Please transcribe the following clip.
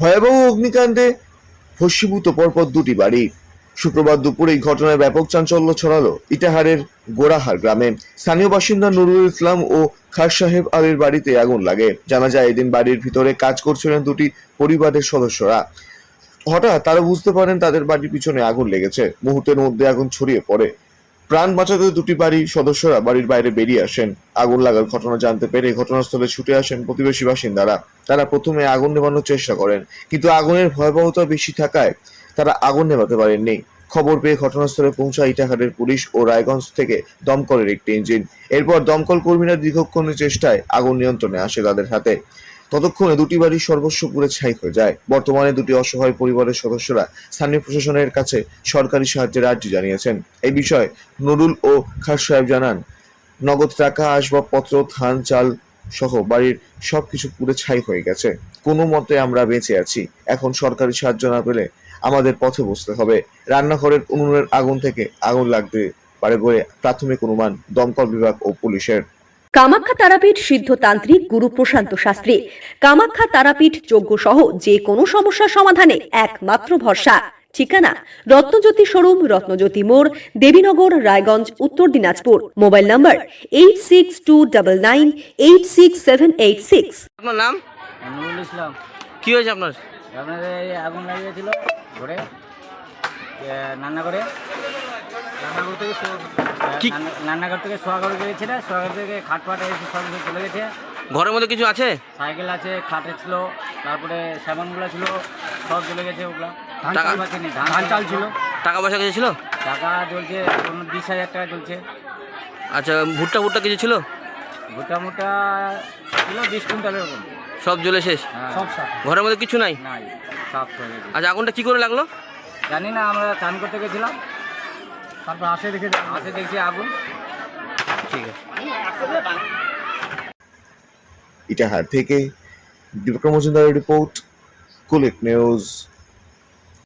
ভয়াবহ অগ্নিকাণ্ডে ভস্মীভূত পরপর দুটি বাড়ি। শুক্রবার দুপুরে এই ঘটনায় ব্যাপক চাঞ্চল্য ছড়ালো ইটাহারের গোড়াহার গ্রামে। স্থানীয় বাসিন্দা নুরুল ইসলাম ও খাস সাহেব আলীর বাড়িতে আগুন লাগে। জানা যায়, এদিন বাড়ির ভিতরে কাজ করছিলেন দুটি পরিবারের সদস্যরা। হঠাৎ তারা বুঝতে পারেন তাদের বাড়ির পিছনে আগুন লেগেছে। মুহূর্তের মধ্যে আগুন ছড়িয়ে পড়ে। প্রাণ বাঁচাতে দুটি বাড়ির সদস্যরা বাড়ির বাইরে বেরিয়ে আসেন। আগুন লাগার ঘটনা জানতে পেরে ঘটনাস্থলে ছুটে আসেন প্রতিবেশী বাসিন্দারা। তারা প্রথমে আগুন নেভানোর চেষ্টা করেন, কিন্তু আগুনের ভয়াবহতা বেশি থাকায় তারা আগুন নেভাতে পারেননি। খবর পেয়ে ঘটনাস্থলে পৌঁছায় ইটাহারের পুলিশ ও রায়গঞ্জ থেকে দমকলের একটি ইঞ্জিন। এরপর দমকল কর্মীরা দীর্ঘক্ষণের চেষ্টায় আগুন নিয়ন্ত্রণে আসে তাদের হাতে। ততক্ষণে দুটি বাড়ির সর্বস্ব পুড়ে ছাই হয়ে যায়। বর্তমানে দুটি অসহায় পরিবারের সদস্যরা স্থানীয় প্রশাসনের কাছে সরকারি সাহায্যের আর্জি জানিয়েছেন। এই বিষয়ে নুরুল ও খাস সাহেব জানান, নগদ টাকা, আসবাবপত্র, ধান, চাল সহ বাড়ির সবকিছু পুড়ে ছাই হয়ে গেছে। কোনো মতে আমরা বেঁচে আছি। এখন সরকারি সাহায্য না পেলে আমাদের পথে বসতে হবে। রান্নাঘরের উনুনের আগুন থেকে আগুন লাগতে পারে বলে প্রাথমিক অনুমান দমকল বিভাগ ও পুলিশের। কামাখ্যা তারাপীঠ সিদ্ধতান্ত্রিক গুরু প্রশান্ত শাস্ত্রী। কামাখ্যা তারাপীঠ যোগ্য সহ যে কোনো সমস্যার সমাধানে একমাত্র ভরসা। ঠিকানা রত্নজ্যোতি শোরুম রত্নজ্যোতি মোড় Debinagar Raiganj Uttar Dinajpur. Mobile number eight six two double nine eight six seven eight six আপনার নাম? নুরুল ইসলাম কি হয়েছে আপনার? আপনাদের এই আগুন লাগিয়েছিল ঘরে রান্নাঘরে রান্নাঘর থেকে রান্নাঘর থেকে সোয়াঘরে গিয়েছিল? সোয়াঘর থেকে খাট ফাট এসে সব কিছু চলে গেছে। ঘরের মধ্যে কিছু আছে? সাইকেল আছে খাটে ছিল তারপরে সাবানগুলো ছিল সব চলে গেছে ওগুলো। টাকা- ধান পাচ্ছি ধান চাল ছিল? টাকা পয়সা কিছু ছিল? টাকা চলছে বিশ হাজার টাকা চলছে। আচ্ছা ভুট্টা ভুট্টা কিছু ছিল? ভুট্টা মুটা ছিল বিশ কুইন্টাল এরকম সব জ্বলে শেষ? হ্যাঁ। সব ঘরের মধ্যে কিছু নাই? নাই সাফ হয়ে গেছে। আচ্ছা আগুনটা কি করে লাগল? জানি না আমরা চান করতে গেছিলাম। তারপর আসে দেখে আসে দেখছি আগুন। ঠিক আছে। ইটাহার থেকে দীপক মজুমদারের রিপোর্ট কুলিক নিউজ